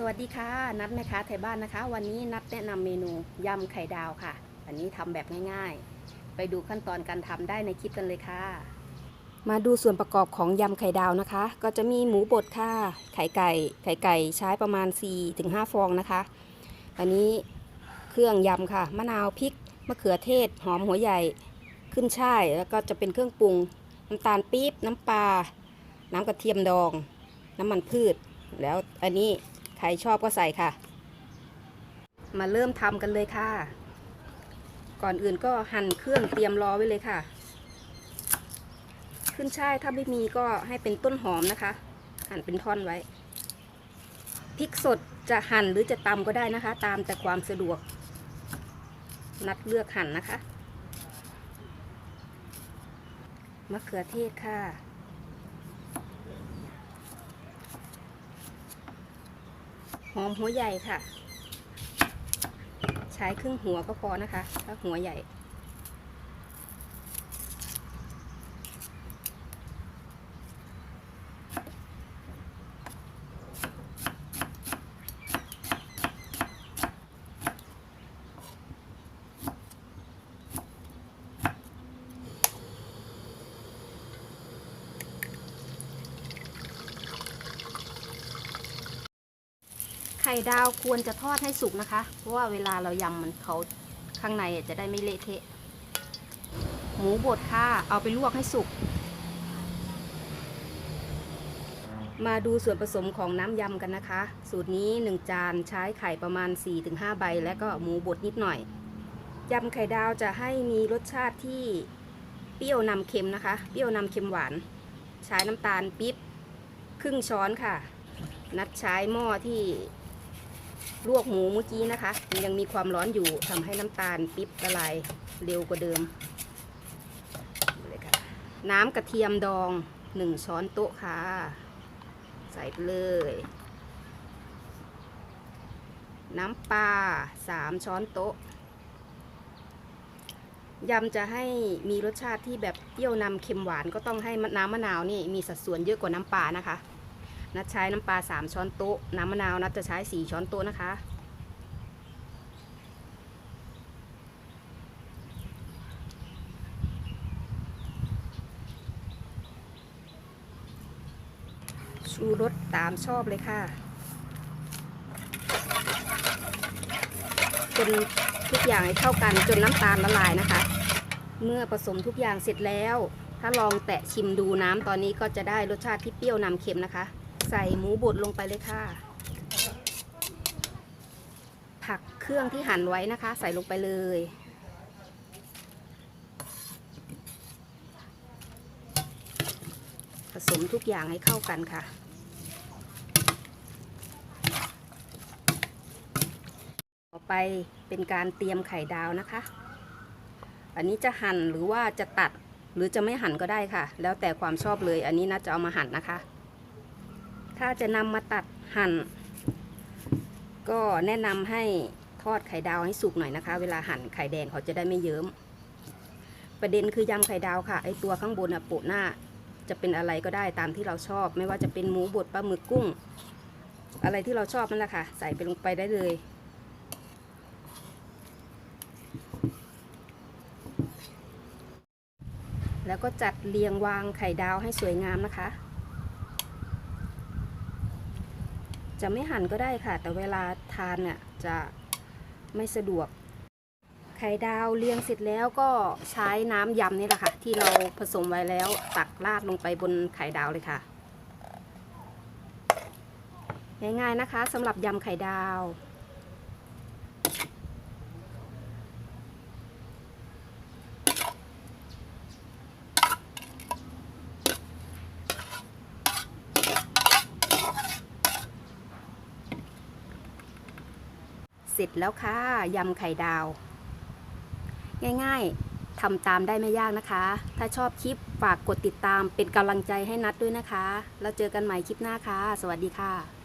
สวัสดีค่ะ นัดแม่ค้าไทยบ้านนะคะ วันนี้นัดแนะนำเมนูยำไข่ดาวค่ะ อันนี้ทำแบบง่ายๆ ไปดูขั้นตอนการทำได้ในคลิปกันเลยค่ะ มาดูส่วนประกอบของยำไข่ดาวนะคะ ก็จะมีหมูบดค่ะ ไข่ไก่ ไข่ไก่ใช้ประมาณ 4-5 ฟองนะคะ อันนี้เครื่องยำค่ะ มะนาวพริกมะเขือเทศ หอมหัวใหญ่ขึ้นช่าย แล้วก็จะเป็นเครื่องปรุง น้ำตาลปี๊บ น้ำปลา น้ำกระเทียมดอง น้ำมันพืช แล้วอันนี้ ใครชอบก็ใส่ค่ะ มาเริ่มทำกันเลยค่ะ ก่อนอื่นก็หั่นเครื่องเตรียมรอไว้เลยค่ะ ขึ้นช่ายถ้าไม่มีก็ให้เป็นต้นหอมนะคะ หั่นเป็นท่อนไว้ พริกสดจะหั่นหรือจะตำก็ได้นะคะ ตามแต่ความสะดวก นัดเลือกหั่นนะคะมะเขือเทศค่ะ หอมหัวใหญ่ค่ะ ใช้ครึ่งหัวก็พอนะคะ ถ้าหัวใหญ่ ข่ดาวควรจะทอดให้สุกนะคะ เพราะว่าเวลาเรายำมันเขาข้างในจะได้ไม่เละเทะ หมูบดค่ะ เอาไปลวกให้สุก มาดูส่วนผสมของน้ำยำกันนะคะ สูตรนี้ 1 จานใช้ไข่ประมาณ 4-5 ใบ และก็หมูบดนิดหน่อย ยำไข่ดาวจะให้มีรสชาติที่เปรี้ยวนำเค็มนะคะ เปรี้ยวนำเค็มหวาน ใช้น้ำตาลปี๊บ ครึ่งช้อนค่ะ นัดใช้หม้อที่ ลวกหมูเมื่อกี้นะคะ มันยังมีความร้อนอยู่ทำให้น้ำตาลปิ๊บละลายเร็วกว่าเดิมเลยค่ะน้ำกระเทียมดองหนึ่งช้อนโต๊ะค่ะ ใส่ไปเลย น้ำปลาสามช้อนโต๊ะยำจะให้มีรสชาติที่แบบเปรี้ยวนำเค็มหวานก็ต้องให้น้ำมะนาวนี่มีสัดส่วนเยอะกว่าน้ำปลานะคะ นัดใช้น้ำปลา 3 ช้อนโต๊ะ น้ำมะนาวนัดจะใช้ 4 ช้อนโต๊ะนะคะ ชูรสตามชอบเลยค่ะ จนทุกอย่างให้เข้ากันจนน้ำตาลละลายนะคะ เมื่อผสมทุกอย่างเสร็จแล้ว ถ้าลองแตะชิมดูน้ำตอนนี้ก็จะได้รสชาติที่เปรี้ยวนำเค็มนะคะ ใส่หมูบดลงไปเลยค่ะ ผักเครื่องที่หั่นไว้นะคะ ใส่ลงไปเลย ผสมทุกอย่างให้เข้ากันค่ะ ต่อไปเป็นการเตรียมไข่ดาวนะคะ อันนี้จะหั่นหรือว่าจะตัดหรือจะไม่หั่นก็ได้ค่ะ แล้วแต่ความชอบเลย อันนี้นะจะเอามาหั่นนะคะ ถ้าจะนำมาตัดหั่น ก็แนะนำให้ทอดไข่ดาวให้สุกหน่อยนะคะ เวลาหั่นไข่แดงเขาจะได้ไม่เยิ้ม ประเด็นคือยำไข่ดาวค่ะ ไอตัวข้างบนอะโปะหน้า จะเป็นอะไรก็ได้ตามที่เราชอบ ไม่ว่าจะเป็นหมูบดปลาหมึกกุ้ง อะไรที่เราชอบนั่นแหละค่ะ ใส่ไปลงไปได้เลยแล้วก็จัดเรียงวางไข่ดาวให้สวยงามนะคะ จะไม่หั่นก็ได้ค่ะ แต่เวลาทานเนี่ยจะไม่สะดวก ไข่ดาวเรียงเสร็จแล้วก็ใช้น้ำยำนี่แหละค่ะ ที่เราผสมไว้แล้วตักราดลงไปบนไข่ดาวเลยค่ะ ง่ายๆนะคะสำหรับยำไข่ดาว เสร็จแล้วค่ะยำไข่ดาว ง่ายๆทำตามได้ไม่ยากนะคะ ถ้าชอบคลิปฝากกดติดตามเป็นกำลังใจให้นัดด้วยนะคะ แล้วเจอกันใหม่คลิปหน้าค่ะ สวัสดีค่ะ